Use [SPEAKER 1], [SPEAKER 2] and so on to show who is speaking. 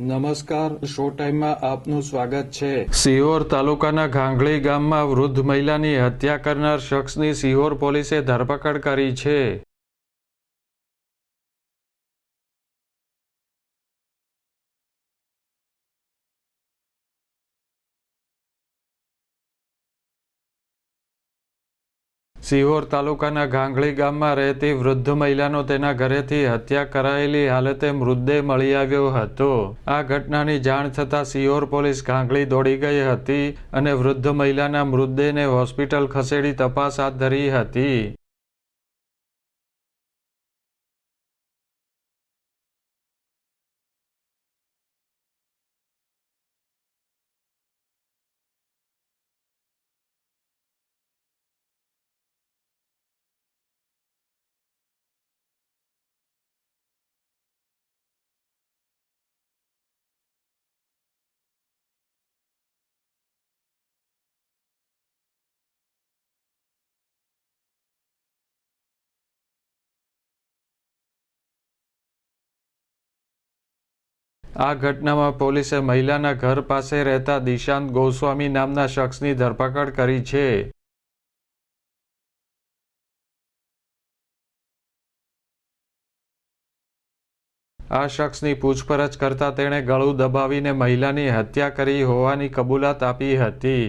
[SPEAKER 1] નમસ્કાર શો ટાઈમમાં આપનું સ્વાગત છે.
[SPEAKER 2] સિહોર તાલુકાના ઘાંઘળી ગામમાં વૃદ્ધ મહિલાની હત્યા કરનાર શખ્સની સિહોર પોલીસે ધરપકડ કરી છે. સિહોર તાલુકાના ઘાંઘળી ગામમાં રહેતી વૃદ્ધ મહિલાનો તેના ઘરેથી હત્યા કરાયેલી હાલતે મૃતદેહ મળી આવ્યો હતો. આ ઘટનાની જાણ થતાં સિહોર પોલીસ ઘાંઘળી દોડી ગઈ હતી અને વૃદ્ધ મહિલાના મૃતદેહને હોસ્પિટલ ખસેડી તપાસ હાથ ધરી હતી. આ ઘટનામાં પોલીસે મહિલાના ઘર પાસે રહેતા દિશાંત ગોસ્વામી નામના શખ્સની ધરપકડ કરી છે. આ શખ્સની પૂછપરછ કરતા તેણે ગળું દબાવીને મહિલાની હત્યા કરી હોવાની કબૂલાત આપી હતી.